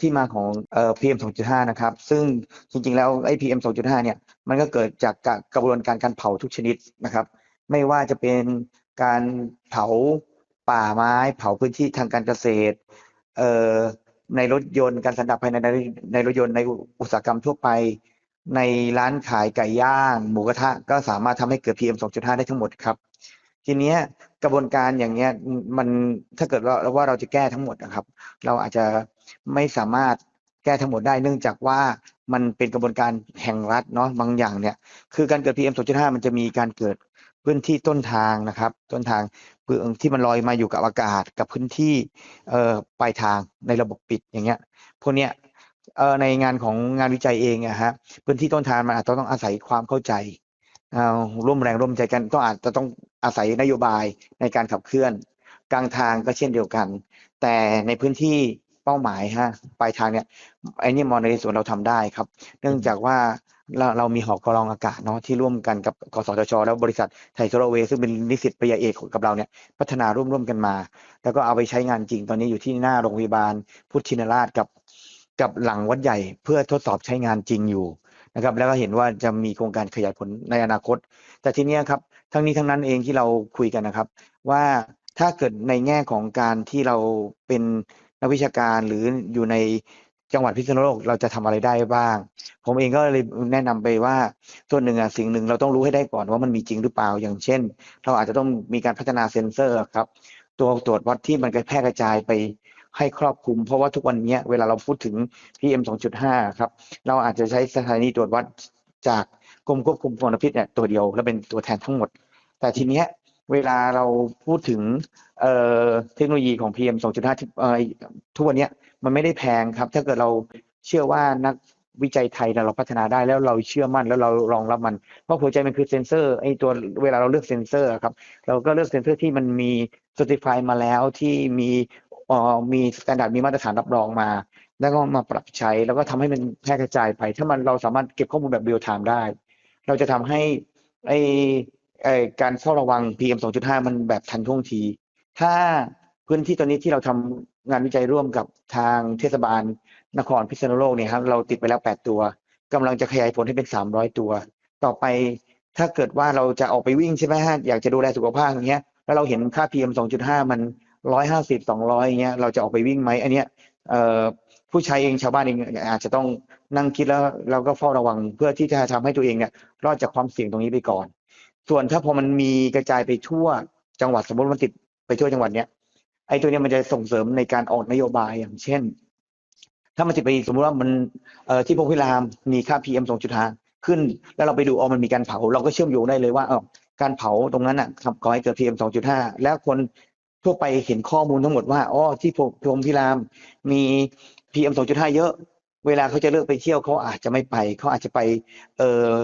ที่มาของเอ่อ PM 2.5 นะครับ ซึ่งจริงๆ แล้วไอ้ PM 2.5 เนี่ย มันก็เกิดจากกระบวนการการเผาทุกชนิดนะครับ ไม่ว่าจะเป็นการเผาป่าไม้ เผาพื้นที่ทางการเกษตร เอ่อ ในรถยนต์ การสันดาปภายในในในรถยนต์ ในอุตสาหกรรมทั่วไป ในร้านขายไก่ย่าง หมูกระทะ ก็สามารถทำให้เกิด PM 2.5 ได้ทั้งหมดครับ ทีเนี้ยกระบวนการอย่างเงี้ย มัน ถ้าเกิดว่าว่าเราจะแก้ทั้งหมดนะครับ เราอาจจะ ไม่สามารถแก้ทั้งหมดได้เนื่องจากว่ามันเป็นกระบวนการแห่งรัฐเนาะบางอย่างเนี่ยคือการเกิด PM 2.5 มันจะมีการเกิดพื้นที่ต้นทางนะครับ ต้นทางเปลืองที่มันลอยมาอยู่กับอากาศกับพื้นที่เอ่อปลายทางในระบบปิดอย่างเงี้ยพวกเนี้ยเอ่อในงานของงานวิจัยเองอะฮะพื้นที่ต้นทางมันอาจจะต้องอาศัยความเข้าใจเอ่อร่วมแรงร่วมใจกันต้องอาจจะต้องอาศัยนโยบายในการขับเคลื่อน กลางทางก็เช่นเดียวกัน แต่ในพื้นที่ เป้าหมายฮะปลายทางเนี่ยไอ้นี่มอในส่วนเราทำได้ครับ เนื่องจากว่าเราเรามีหอกรองอากาศเนาะที่ร่วมกันกับกสทช แล้วบริษัทไทยโซลเวซึ่งเป็นนิสิตปริญญาเอกกับเราเนี่ยพัฒนาร่วมร่วมกันมา แล้วก็เอาไปใช้งานจริงตอนนี้อยู่ที่หน้าโรงพยาบาลพุทธชินราชกับกับหลังวัดใหญ่เพื่อทดสอบใช้งานจริงอยู่นะครับแล้วก็เห็นว่าจะมีโครงการขยายผลในอนาคต แต่ทีเนี้ยครับทั้งนี้ทั้งนั้นเองที่เราคุยกันนะครับ ว่าถ้าเกิดในแง่ของการที่เราเป็น นักวิชาการหรืออยู่ในจังหวัดพิษณุโลกเราจะทำอะไรได้บ้าง ผมเองก็เลยแนะนำไปว่าส่วนหนึ่งอะสิ่งหนึ่งเราต้องรู้ให้ได้ก่อนว่ามันมีจริงหรือเปล่าอย่างเช่น เราอาจจะต้องมีการพัฒนาเซ็นเซอร์ครับตัวตรวจวัดที่มันแพร่กระจายไปให้ครอบคลุม เพราะว่าทุกวันนี้เวลาเราพูดถึง PM 2.5 ครับ เราอาจจะใช้สถานีตรวจวัดจากกรมควบคุมมลพิษเนี่ยตัวเดียว และเป็นตัวแทนทั้งหมด แต่ทีเนี้ย เวลาเราพูดถึงเเทคโนโลยีของ PM 2.5ที่เอ่อทุกวันนี้มันไม่ได้แพงครับ ถ้าเกิดเราเชื่อว่านักวิจัยไทยเราพัฒนาได้แล้วเราเชื่อมั่นแล้วเรารองรับมัน เพราะหัวใจมันคือเซนเซอร์ไอตัวเวลาเราเลือกเซนเซอร์ครับเราก็เลือกเซนเซอร์ที่มันมี certify มาแล้วที่มีอ่อมีสแตนดาร์ดมีมาตรฐานรับรองมา แล้วก็มาปรับใช้แล้วก็ทำให้มันแพร่กระจายไป ถ้ามันเราสามารถเก็บข้อมูลแบบ real time ได้ เราจะทำให้ไอ ไอการเฝ้าระวัง PM 2.5 มันแบบทันท่วงที ถ้าพื้นที่ตอนนี้ที่เราทำงานวิจัยร่วมกับทางเทศบาล นครพิษณุโลกเนี่ยครับเราติดไปแล้ว 8 ตัวกำลังจะขยายผลให้เป็น 300 ตัว ต่อไปถ้าเกิดว่าเราจะออกไปวิ่งใช่ไหมฮะอยากจะดูแลสุขภาพอย่างเงี้ยแล้วเราเห็นค่า PM 2.5 มัน150 200อย่างเงี้ยเราจะออกไปวิ่งไหมอันเนี้ยผู้ใช้เองชาวบ้านเองอาจจะต้องนั่งคิดแล้วเราก็เฝ้าระวังเพื่อที่จะทำให้ตัวเองเนี่ยรอดจากความเสี่ยงตรงนี้ไปก่อน ส่วนถ้าพอมันมีกระจายไปทั่วจังหวัดสมมติมันติดไปทั่วจังหวัดเนี้ยไอ้ตัวเนี้ยมันจะส่งเสริมในการออกนโยบายอย่างเช่น ถ้ามันติดไปสมมติว่ามันเอ่อที่พงพิรามมีค่า PM 2.5ขึ้น แล้วเราไปดูอ๋อมันมีการเผา เราก็เชื่อมโยงได้เลยว่าเออการเผาตรงนั้นอะทำก่อให้เกิด PM 2.5 แล้วคนทั่วไปเห็นข้อมูลทั้งหมดว่าอ๋อที่พงพิรามมี PM 2.5 เยอะ เวลาเขาจะเลือกไปเที่ยวเขาอาจจะไม่ไปเขาอาจจะไปเอ่อ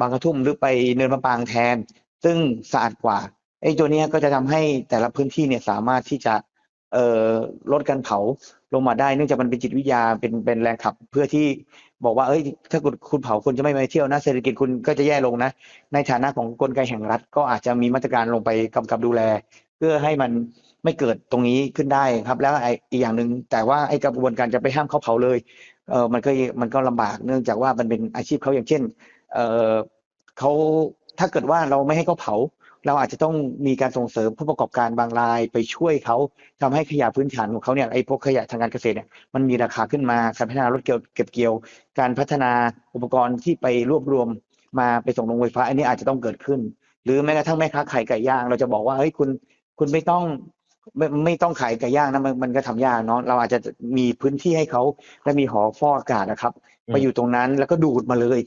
บางกระทุ่มหรือไปเนินมะปรางแทน ซึ่งสะอาดกว่าไอ้ตัวนี้ก็จะทำให้แต่ละพื้นที่เนี่ยสามารถที่จะเอ่อลดการเผาลงมาได้ เนื่องจากมันเป็นจิตวิทยาเป็นเป็นแรงขับ เพื่อที่บอกว่าเอ้ย ถ้าคุณคุณเผาคุณจะไม่ไปเที่ยวนะเศรษฐกิจคุณก็จะแย่ลงนะ ในฐานะของกลไกแห่งรัฐ ก็อาจจะมีมาตรการลงไปกำกับดูแล เพื่อให้มันไม่เกิดตรงนี้ขึ้นได้ครับ แล้วไอ้อีกอย่างหนึ่งแต่ว่าไอ้กระบวนการจะไปห้ามเขาเผาเลยเออมันก็มันก็ลำบากเนื่องจากว่ามันเป็นอาชีพเขาอย่างเช่น เออเขาถ้าเกิดว่าเราไม่ให้เขาเผา เราอาจจะต้องมีการส่งเสริมผู้ประกอบการบางรายไปช่วยเขาทำให้ขยะพื้นฐานของเขาเนี่ยไอ้พวกขยะทางการเกษตรเนี่ยมันมีราคาขึ้นมาการพัฒนารถเกี่ยวเก็บเกี่ยว การพัฒนาอุปกรณ์ที่ไปรวบรวมมาไปส่งโรงไฟฟ้า อันนี้อาจจะต้องเกิดขึ้น หรือแม้กระทั่งแม่ค้าขายไก่ย่าง เราจะบอกว่าเฮ้ยคุณคุณไม่ต้องไม่ไม่ต้องขายไก่ย่างนะมันมันก็ทำยากเนาะเราอาจจะมีพื้นที่ให้เขาและมีหอฟอกอากาศนะครับ ไปอยู่ตรงนั้นแล้วก็ดูดมาเลย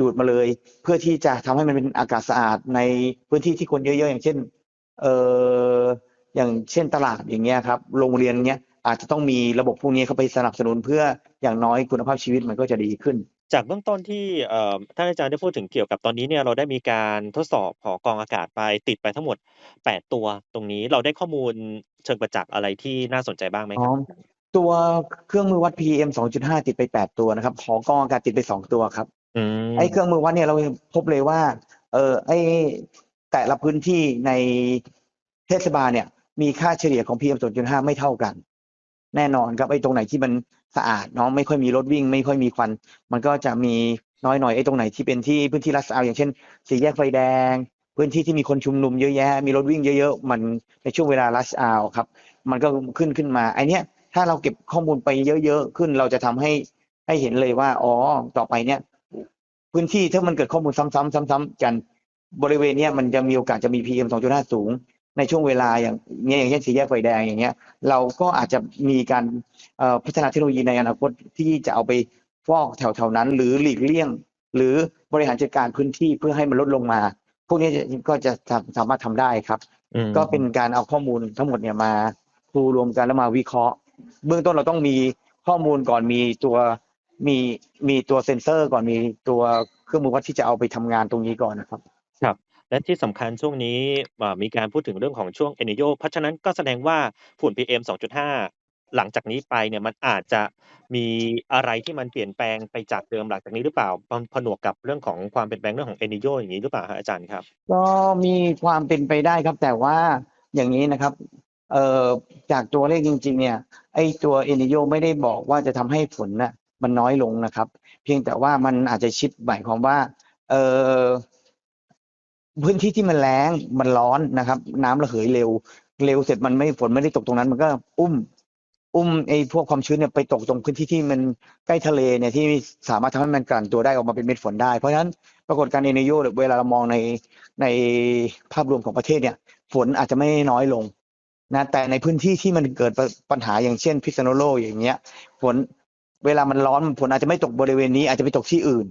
ดูดมาเลย เพื่อที่จะทำให้มันเป็นอากาศสะอาดในพื้นที่ที่คนเยอะ ๆ อย่างเช่น เอออย่างเช่นตลาดอย่างเงี้ยครับ โรงเรียนเงี้ยอาจจะต้องมีระบบพวกนี้เข้าไปสนับสนุนเพื่ออย่างน้อยคุณภาพชีวิตมันก็จะดีขึ้น จากเบื้องต้นที่เอ่อท่านอาจารย์ได้พูดถึงเกี่ยวกับตอนนี้เนี่ยเราได้มีการทดสอบหอกรองอากาศไปติดไปทั้งหมด 8 ตัว ตรงนี้เราได้ข้อมูลเชิงประจักษ์อะไรที่น่าสนใจบ้างไหมครับตัวเครื่องมือวัด PM 2.5 ติดไป 8 ตัวนะครับหอกรองอากาศติดไป 2 ตัวครับอืม ไอ้เครื่องมือวัดเนี่ยเราพบเลยว่า เออไอ้แต่ละพื้นที่ในเทศบาลเนี่ย มีค่าเฉลี่ยของ PM 2.5ไม่เท่ากัน แน่นอนครับไอ้ตรงไหนที่มันสะอาดเนาะไม่ค่อยมีรถวิ่ง ไม่ค่อยมีควัน มันก็จะมีน้อยหน่อยไอ้ตรงไหนที่เป็นที่พื้นที่รัสเอาอย่างเช่นสี่แยกไฟแดง พื้นที่ที่มีคนชุมนุมเยอะแยะ มีรถวิ่งเยอะๆมันในช่วงเวลารัชอาวครับ มันก็ขึ้นขึ้นมาไอเนี้ยถ้าเราเก็บข้อมูลไปเยอะๆขึ้น เราจะทำให้ให้เห็นเลยว่าอ๋อต่อไปเนี่ย พื้นที่ถ้ามันเกิดข้อมูลซ้ำๆซ้ำๆกันบริเวณเนี้ยมันจะมีโอกาสจะมี PM 2.5 สูง ในช่วงเวลาอย่างเนี้ยอย่างเช่นสี่แยกไฟแดงอย่างเงี้ยเราก็อาจจะมีการเอ่อพัฒนาเทคโนโลยีในอนาคตที่จะเอาไปฟอกแถวๆนั้น หรือหลีกเลี่ยง หรือบริหารจัดการพื้นที่เพื่อให้มันลดลงมา พวกนี้จะก็จะสาสามารถทำได้ครับอืมก็เป็นการเอาข้อมูลทั้งหมดเนี่ยมาคูรวมกันแล้วมาวิเคราะห์ เบื้องต้นเราต้องมีข้อมูลก่อนมีตัว มีมีตัวเซ็นเซอร์ก่อนมีตัวเครื่องมือวัดที่จะเอาไปทำงานตรงนี้ก่อนนะครับและที่สำคัญช่วงนี้อ่ามีการพูดถึงเรื่องของช่วงเอเนโยเพราะฉะนั้นก็แสดงว่าฝุ่น PM 2.5 หลังจากนี้ไปเนี่ยมันอาจจะมีอะไรที่มันเปลี่ยนแปลงไปจากเดิมหลังจากนี้หรือเปล่าผนวกกับเรื่องของความเปลี่ยนแปลงเรื่องของเอเนโยอย่างนี้หรือเปล่าฮะอาจารย์ครับ ก็มีความเป็นไปได้ครับแต่ว่าอย่างนี้นะครับเอ่อจากตัวเลขจริง ๆ เนี่ยไอ้ตัวเอนิโยไม่ได้บอกว่าจะทำให้ฝนน่ะ มันน้อยลงนะครับ เพียงแต่ว่ามันอาจจะชิดหมายความว่าเออพื้นที่ที่มันแล้งมันร้อนนะครับ น้ำระเหยเร็ว เร็วเสร็จมันไม่ฝนไม่ได้ตกตรงนั้น มันก็อุ้ม อุ้มไอ้พวกความชื้นเนี่ยไปตกตรงพื้นที่ที่มันใกล้ทะเลเนี่ยที่สามารถทำให้มันกลั่นตัวได้ออกมาเป็นเม็ดฝนได้ เพราะฉะนั้นปรากฏการณ์เอเนโยเวลาเรามองในในภาพรวมของประเทศเนี่ย ฝนอาจจะไม่น้อยลงนะแต่ในพื้นที่ที่มันเกิดปัญหาอย่างเช่น พิษณุโลกอย่างเงี้ยฝน เวลามันร้อนฝนอาจจะไม่ตกบริเวณนี้อาจจะไปตกที่อื่น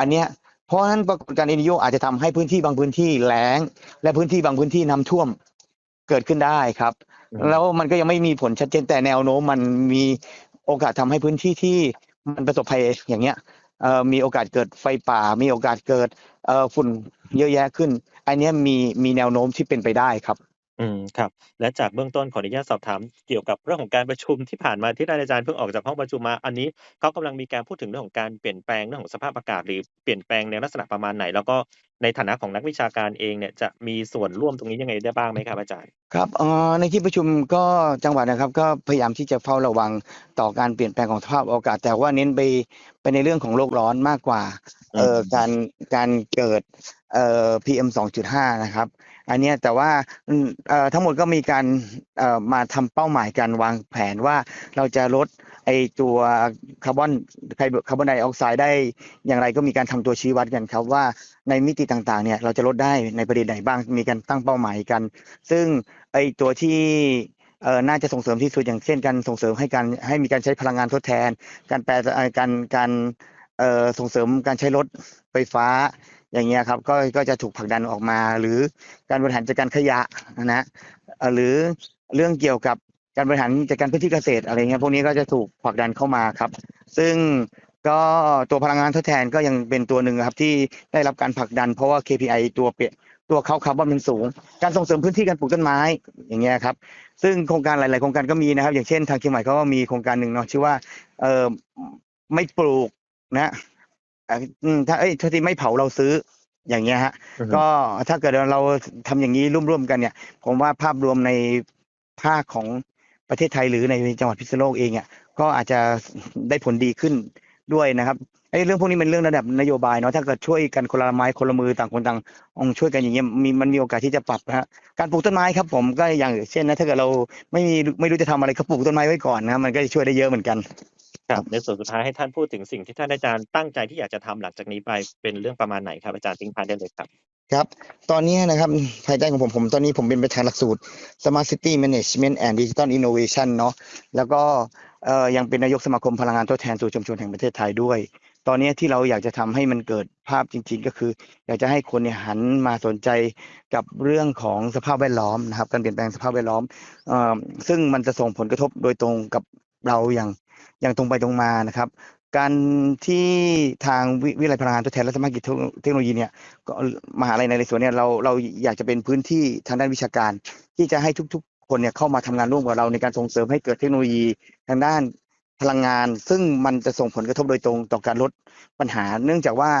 อันเนี้ยเพราะฉะนั้นปรากฏการณ์เอนิโยอาจจะทำให้พื้นที่บางพื้นที่แล้ง และพื้นที่บางพื้นที่น้ำท่วมเกิดขึ้นได้ครับอืมแล้วมันก็ยังไม่มีผลชัดเจนแต่แนวโน้มมันมีโอกาสทำให้พื้นที่ที่มันประสบภัยอย่างเงี้ยเอ่อมีโอกาสเกิดไฟป่า มีโอกาสเกิดเอ่อฝุ่นเยอะแยะขึ้น อันเนี้ยมีมีแนวโน้มที่เป็นไปได้ครับ อืม ครับ และจากเบื้องต้นขออนุญาตสอบถามเกี่ยวกับเรื่องของการประชุมที่ผ่านมาที่ท่านอาจารย์เพิ่งออกจากห้องประชุมมา อันนี้เขากำลังมีการพูดถึงเรื่องของการเปลี่ยนแปลงเรื่องของสภาพอากาศ หรือเปลี่ยนแปลงในลักษณะประมาณไหน แล้วก็ในฐานะของนักวิชาการเองเนี่ยจะมีส่วนร่วมตรงนี้ยังไงได้บ้างไหมครับอาจารย์ ครับเอ่อในที่ประชุมก็จังหวัดนะครับ ก็พยายามที่จะเฝ้าระวังต่อการเปลี่ยนแปลงของสภาพอากาศ แต่ว่าเน้นไปไปในเรื่องของโลกร้อนมากกว่าเอ่อการการเกิดเอ่อ PM 2.5 นะครับ อันนี้แต่ว่าทั้งหมดก็มีการมาทำเป้าหมายกันวางแผนว่าเราจะลดไอตัวคาร์บอนคาร์บอนไดออกไซด์ได้อย่างไรก็มีการทำตัวชี้วัดกันครับว่าในมิติต่างๆเนี่ยเราจะลดได้ในประเด็นไหนบ้างมีการตั้งเป้าหมายกัน ซึ่งไอตัวที่เออน่าจะส่งเสริมที่สุดอย่างเช่นการส่งเสริมให้การให้มีการใช้พลังงานทดแทน การแปลการการเอ่อส่งเสริมการใช้รถไฟฟ้า อย่างเงี้ยครับก็ก็จะถูกผลักดันออกมา หรือการบริหารจัดการขยะนะเออหรือเรื่องเกี่ยวกับการบริหารจัดการพื้นที่เกษตรอะไรเงี้ยพวกนี้ก็จะถูกผลักดันเข้ามาครับ ซึ่งก็ตัวพลังงานทดแทนก็ยังเป็นตัวหนึ่งครับที่ได้รับการผลักดันเพราะว่า KPI ตัวเปรียตัวเขาคาร์บอนมันสูง การส่งเสริมพื้นที่การปลูกต้นไม้อย่างเงี้ยครับ ซึ่งโครงการหลาย ๆ โครงการก็มีนะครับ อย่างเช่น ทางเชียงใหม่เขาก็มีโครงการหนึ่งเนาะชื่อว่าเออไม่ปลูกนะ เอ่ออืมถ้าเอ้ยโทษทีไม่เผาเราซื้ออย่างเงี้ยฮะ อือฮึ ก็ถ้าเกิดเราทำอย่างนี้ร่วมๆกันเนี่ย ผมว่าภาพรวมในภาคของประเทศไทยหรือในจังหวัดพิษณุโลกเองอะก็อาจจะได้ผลดีขึ้นด้วยนะครับไอ้เรื่องพวกนี้เป็นเรื่องระดับนโยบายเนาะถ้าเกิดช่วยกันคนละไม้คนละมือต่างคนต่างองช่วยกันอย่างเงี้ยมีมันมีโอกาสที่จะปรับนะฮะการปลูกต้นไม้ครับ ผมก็อย่างเช่นนะถ้าเกิดเราไม่มีไม่รู้จะทำอะไรก็ปลูกต้นไม้ไว้ก่อนนะมันก็จะช่วยได้เยอะเหมือนกัน ครับในส่วนสุดท้ายให้ท่านพูดถึงสิ่งที่ท่านอาจารย์ตั้งใจที่อยากจะทำหลังจากนี้ไปเป็นเรื่องประมาณไหนครับอาจารย์ทิ้งท้ายได้เลยครับ ครับ ตอนนี้นะครับภายใต้ของผมผมตอนนี้ผมเป็นประธานหลักสูตร Smart City Management and Digital Innovation เนาะแล้วก็เอ่อยังเป็นนายกสมาคมพลังงานทดแทนสู่ชุมชนแห่งประเทศไทยด้วย ตอนนี้ที่เราอยากจะทำให้มันเกิดภาพจริง ๆ ก็คือ อยากจะให้คนเนี่ยหันมาสนใจกับเรื่องของสภาพแวดล้อมนะครับการเปลี่ยนแปลงสภาพแวดล้อมเอ่อซึ่งมันจะส่งผลกระทบโดยตรงกับเราอย่าง อย่างตรงไปตรงมานะครับ การที่ทางวิวิทยาลัยพลังงานทดแทนและสมาร์ทกิจเทคโนโลยีเนี่ยก็มหาลัยในส่วนเนี่ยเราเราอยากจะเป็นพื้นที่ทางด้านวิชาการ ที่จะให้ทุกๆ คนเนี่ยเข้ามาทำงานร่วมกับเราในการส่งเสริมให้เกิดเทคโนโลยีทางด้านพลังงาน ซึ่งมันจะส่งผลกระทบโดยตรงต่อการลดปัญหา เนื่องจากว่า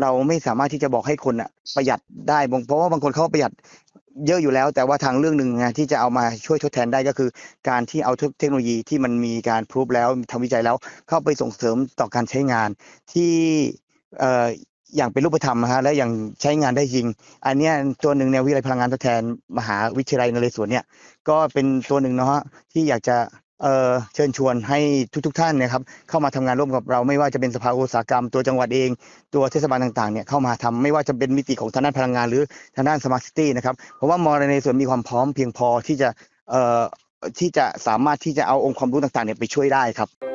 เราไม่สามารถที่จะบอกให้คนอะประหยัดได้บางเพราะว่าบางคนเขาประหยัด เยอะอยู่แล้ว แต่ว่าทางเรื่องหนึ่งนะที่จะเอามาช่วยทดแทนได้ก็คือ การที่เอาเทคโนโลยีที่มันมีการพรูฟแล้วทำวิจัยแล้วเข้าไปส่งเสริมต่อการใช้งานที่เอ่ออย่างเป็นรูปธรรมนะฮะและอย่างใช้งานได้จริง อันนี้ตัวหนึ่งในวิทยาลัยพลังงานทดแทน มหาวิทยาลัยนเรศวรเนี่ยก็เป็นตัวหนึ่งเนาะที่อยากจะ เเชิญชวนให้ทุกๆท่านนะครับ เข้ามาทำงานร่วมกับเราไม่ว่าจะเป็นสภาอุตสาหกรรมตัวจังหวัดเอง ตัวเทศบาลต่างๆเนี่ยเข้ามาทำไม่ว่าจะเป็นมิติของทางด้านพลังงานหรือทางด้านสมาร์ทซิตี้นะครับเพราะว่ามอในส่วนมีความพร้อมเพียงพอที่จะที่จะสามารถที่จะเอาองค์ความรู้ต่างๆเนี่ยไปช่วยได้ครับ